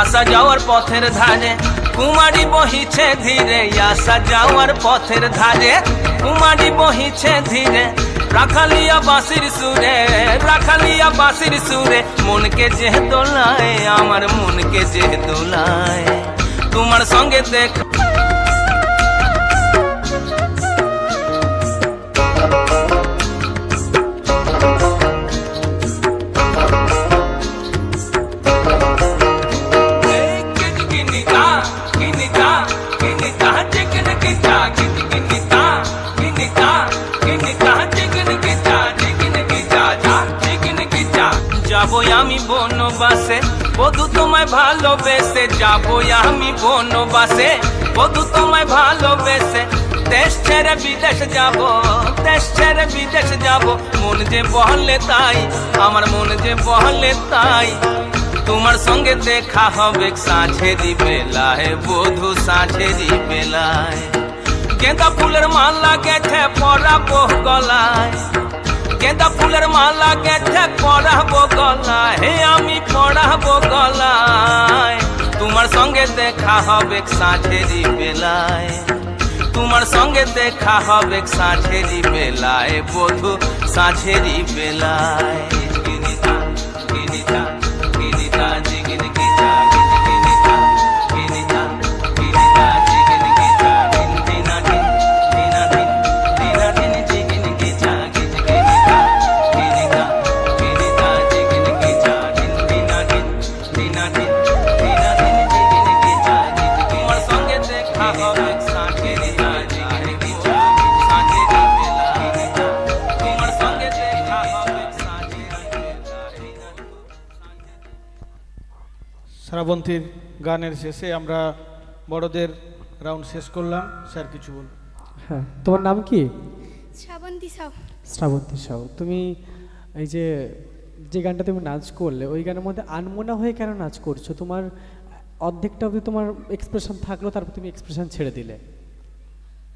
আসা যাওয়ার পথের ধারে, কুমারী বহিছে ধীরে আসা যাওয়ার পথের ধারে, কুমারী বহিছে ধীরে, রাখালিয়া বাসির সুরে, রাখালিয়া বাসির সুরে, মনকে যে দোলায়, আমার মনকে যে দোলায়, তোমার সঙ্গে দেখ ভালোবেসে যাব আমি বনবাসে। বধু তোমায় ভালোবেসে দেশ ছেড়ে বিদেশ যাব, দেশ ছেড়ে বিদেশ যাব। মন যে বহলে তাই, আমার মন যে বহলে তাই। তোমার সঙ্গে দেখা হবে সাঁঝেরি বেলায় বধু সাঁঝেরি বেলায় গেঁদা ফুলের মালা গেছে পরাবো গলায়। গেঁদা ফুলের মালা গেঁথে পড়াবো গলা হে আমি পড়াবো গলায় তোমার সঙ্গে দেখা হবে সাঁঝেরি বেলায় তোমার সঙ্গে দেখা হবে সাঁঝেরি বেলায় বধু সাঁঝেরি বেলায় শ্রাবন্তীর গানের শেষে আমরা বড়দের রাউন্ড শেষ করলাম। স্যার কিছু বলুন। হ্যাঁ তোমার নাম কি? শ্রাবন্তী সাউ শ্রাবন্তী সাউ তুমি এই যে যে গানটা তুমি নাচ করলে ওই গানের মধ্যে আনমোনা হয়ে কেন নাচ করছ? তোমার অর্ধেকটা অবধি তোমার এক্সপ্রেশন থাকল তারপর তুমি এক্সপ্রেশন ছেড়ে দিলে।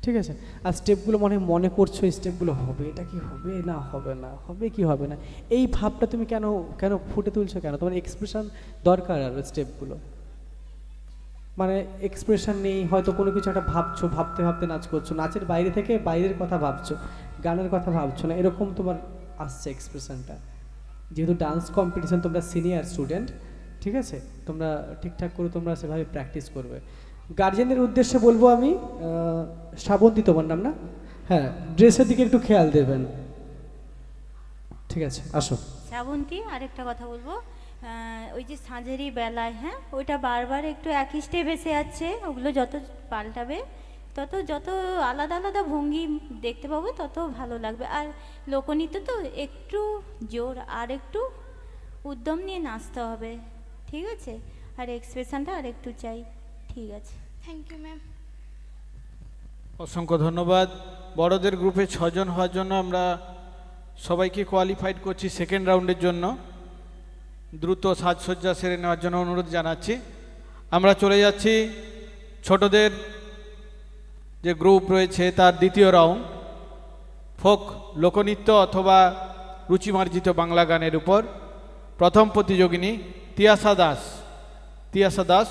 ঠিক আছে? আর স্টেপগুলো মনে মনে করছ এই স্টেপগুলো হবে, এটা কি হবে? না হবে না, হবে কি হবে না? এই ভাবটা তুমি কেন কেন ফুটে তুলছো কেন? তোমার এক্সপ্রেশন দরকার আর স্টেপগুলো মানে এক্সপ্রেশন নেই, হয়তো কোনো কিছু একটা ভাবছ, ভাবতে ভাবতে নাচ করছ। নাচের বাইরে থেকে বাইরের কথা ভাবছ, গানের কথা ভাবছ না, এরকম তোমার আসছে এক্সপ্রেশনটা যেহেতু ডান্স কম্পিটিশন তোমরা সিনিয়র স্টুডেন্ট ঠিক আছে? তোমরা ঠিকঠাক করে তোমরা সেভাবে প্র্যাকটিস করবে। গার্জেনের উদ্দেশ্যে বলব আমি শ্রাবন্তী তোমার নাম না? হ্যাঁ ড্রেসের দিকে একটু খেয়াল দেবেন। ঠিক আছে, আসো। শ্রাবন্তী আরেকটা কথা বলব। ওই যে সাঁঝেরি বেলায় হ্যাঁ ওইটা বারবার একটু একই স্টেপ যাচ্ছে, ওগুলো যত পাল্টাবে, তত যত আলাদা আলাদা ভঙ্গি দেখতে পাবো, তত ভালো লাগবে। আর লোকনৃত্য তো একটু জোর, আর একটু উদ্যম নিয়ে নাচতে হবে। ঠিক আছে? আর এক্সপ্রেশনটা আর একটু চাই। ঠিক আছে। থ্যাংক ইউ ম্যাম অসংখ্য ধন্যবাদ। বড়দের গ্রুপে ছজন হওয়ার জন্য আমরা সবাইকে কোয়ালিফাইড করছি সেকেন্ড রাউন্ডের জন্য। দ্রুত সাজসজ্জা সেরে নেওয়ার জন্য অনুরোধ জানাচ্ছি। আমরা চলে যাচ্ছি ছোটদের যে গ্রুপ রয়েছে তার দ্বিতীয় রাউন্ড ফোক লোকনৃত্য অথবা রুচিমার্জিত বাংলা গানের উপর। প্রথম প্রতিযোগিনী তিয়াসা দাস। তিয়াসা দাস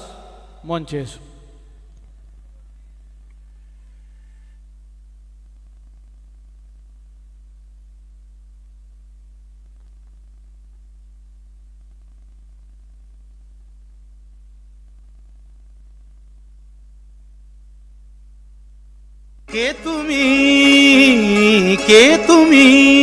মঞ্চে এসো কে তুমি কে তুমি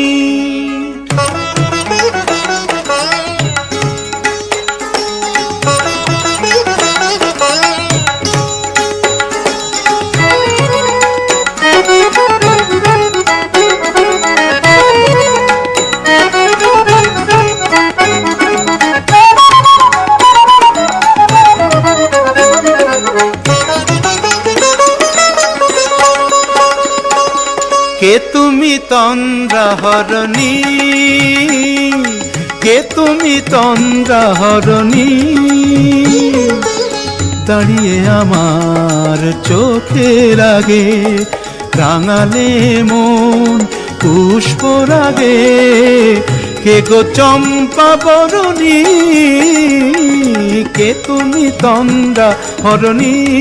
তন্দ্রাহরণী। কে তুমি তন্দ্রাহরণী? দাঁড়িয়ে আমার চোখের আগে রাঙালে মন, পুষ্প রাগে। কে গো চম্পা বরণী? কে তুমি তন্দ্রা হরণী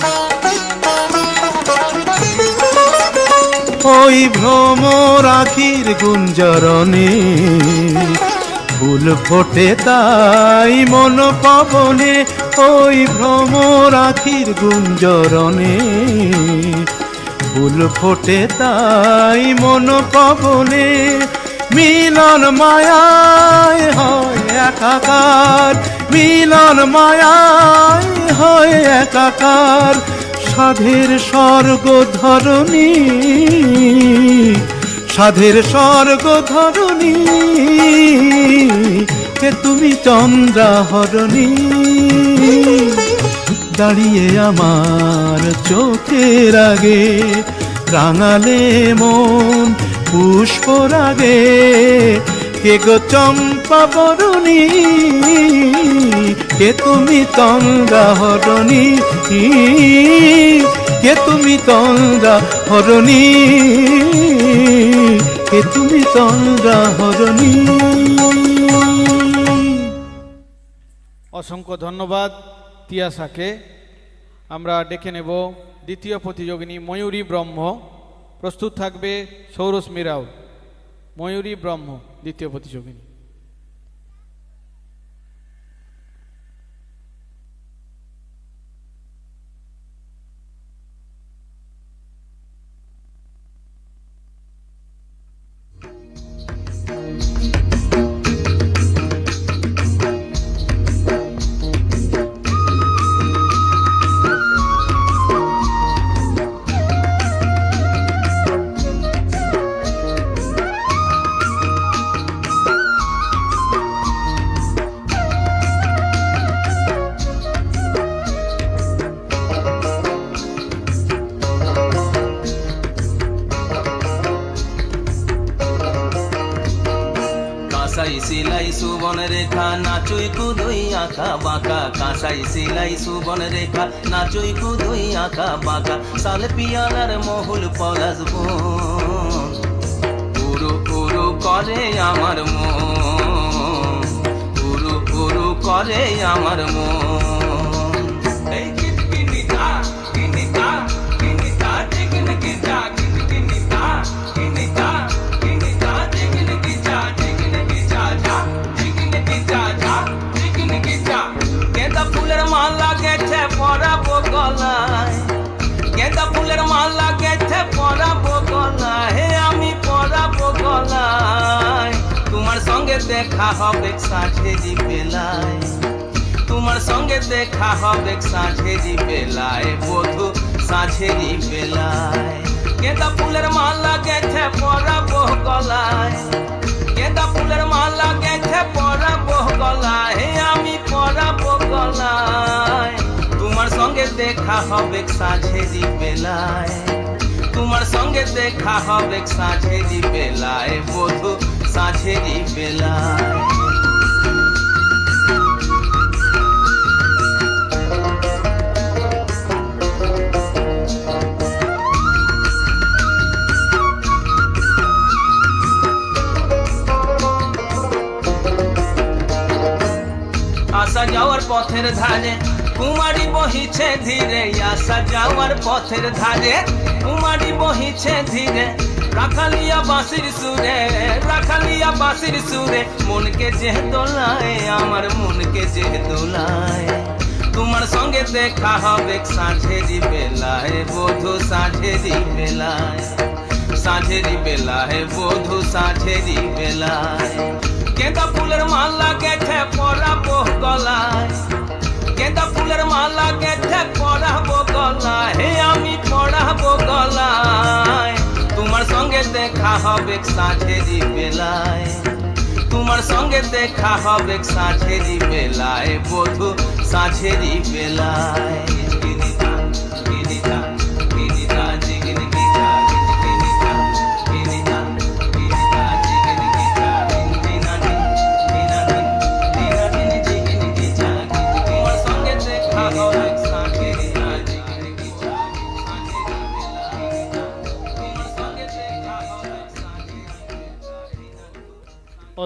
ওই ভ্রমর আখির গুঞ্জরণে। ফুল ফোটে তাই মন পবনে ওই ভ্রমর আখির গুঞ্জরণে। ফুল ফোটে তাই মন পবনে মিলন মায়ায় হয় একাকার। মিলন মায়ায় হয় একাকার। সাধের স্বর্গ ধরণী, সাধের স্বর্গ ধরণী কে তুমি চন্দ্রা হরণী দাঁড়িয়ে আমার চোখের আগে, রাঙালে মন পুষ্প রাগে কে গো চম্পা বরণী কে তুমি তন্দ্রা হরণী? কে তুমি তন্দ্রা হরণী? কে তুমি তঙ্গা হরণী? অসংখ্য ধন্যবাদ তিয়াসাকে আমরা ডেকে নেব দ্বিতীয় প্রতিযোগিনী ময়ূরী ব্রহ্ম। প্রস্তুত থাকবে সৌরস মিরাও ময়ূরী ব্রহ্ম, দ্বিতীয় প্রতিযোগিনী। কাঁসাই সিলাই সুবন রেখা, নাচুই কুদুই আঁকা বাঁকা, সাল পিয়ালার মহুল পলাশ বোন উরু উরু করে আমার মন উরু উরু করে আমার মন। এই কিটকিনি তা কিনি তা কিনি তা টিকনি কি তা কিটকিনি মালা গেছে পরাবো গলায়। গেঁদা ফুলের মালা গেছে পরাবো গলায়। আমি পরাবো গলায়। তোমার সঙ্গে দেখা হবে সাঝেরি বেলায়। তোমার সঙ্গে দেখা হবে সাঝেরি বেলায়, বধু সাঝেরি বেলায়। গেঁদা ফুলের মালা গেছে পরাবো গলায়। সঙ্গে দেখা হবে সাঝেরি বেলায় তোমার সঙ্গে দেখা হবে সাঝেরি বেলায় বধু সাঝেরি বেলায় আসা যাওয়ার পথের ধারে কুমারী বহিছে ধীরে আসা যাওয়ার পথের ধারে। কুমারী বহিছে ধীরে, রাখালিয়া বাঁশির সুরে, রাখালিয়া বাঁশির সুরে। মনকে যে দোলায়, আমার মনকে যে দোলায়। তোমার সঙ্গে দেখা হবে সাঁঝেরি বেলায়, বধু সাঁঝেরি বেলায়। সাঁঝেরি বেলায়, বধু সাঁঝেরি বেলায়। গেঁদা ফুলের মালা গেছে পরাবো গলায়। গেঁদা ফুলের মালা গেঁথে পড়াবো গলায় হে আমি পড়াবো গলায় তোমার সঙ্গে দেখা হবে সাঁঝেরি বেলায় তোমার সঙ্গে দেখা হবে সাঁঝেরি বেলায় বধু সাঁঝেরি বেলায়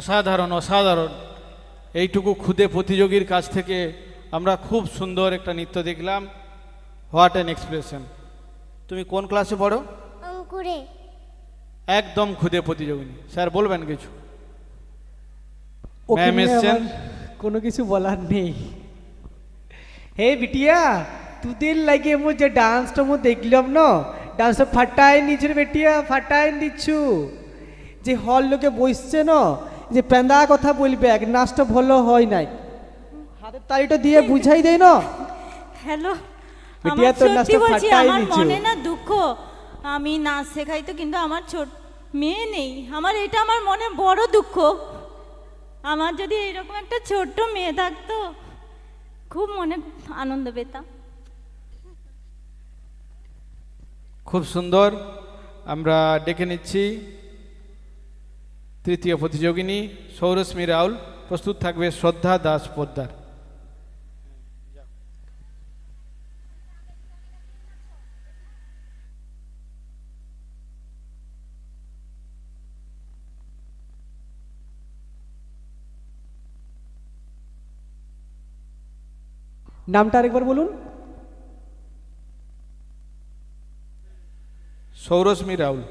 অসাধারণ অসাধারণ। এইটুকু খুদে প্রতিযোগীর কাছ থেকে আমরা খুব সুন্দর একটা নৃত্য দেখলাম। হোয়াট অ্যান এক্সপ্রেশন তুমি কোন ক্লাসে পড়ো? একদম খুদে প্রতিযোগিনী। স্যার বলবেন কিছু? ম্যাম এসছেন। কোনো কিছু বলার নেই। হে বিটিয়া তোদের লাগে মো যে ডান্সটা মো দেখলাম না ডান্সটা ফাটাই নিচ্ছে রে বেটিয়া ফাটাই দিচ্ছু যে হল লোকে বসছে না যে পেন্দা কথা বলবে এক নাচটা ভালো হয় নাই। হাতের তালিটা দিয়ে বুঝাই দেয় না? হ্যালো বিটিয়া, তোর নাচটা বলছি ফাটাই আমার মনে না দুঃখ। আমি নাচ শেখাই তো কিন্তু আমার ছোট মেয়ে নেই। আমার এটা আমার মনে বড় দুঃখ। আমার যদি এরকম একটা ছোট্ট মেয়ে থাকতো খুব মনে আনন্দ পেতাম। খুব সুন্দর। আমরা ডেকে নিচ্ছি। তৃতীয় প্রতিযোগিনী সৌরশ্মী রাউল প্রস্তুত থাকবে শ্রদ্ধা দাস পোদ্দার। নামটা আরেকবার বলুন। সৌরশ্মী রাউল।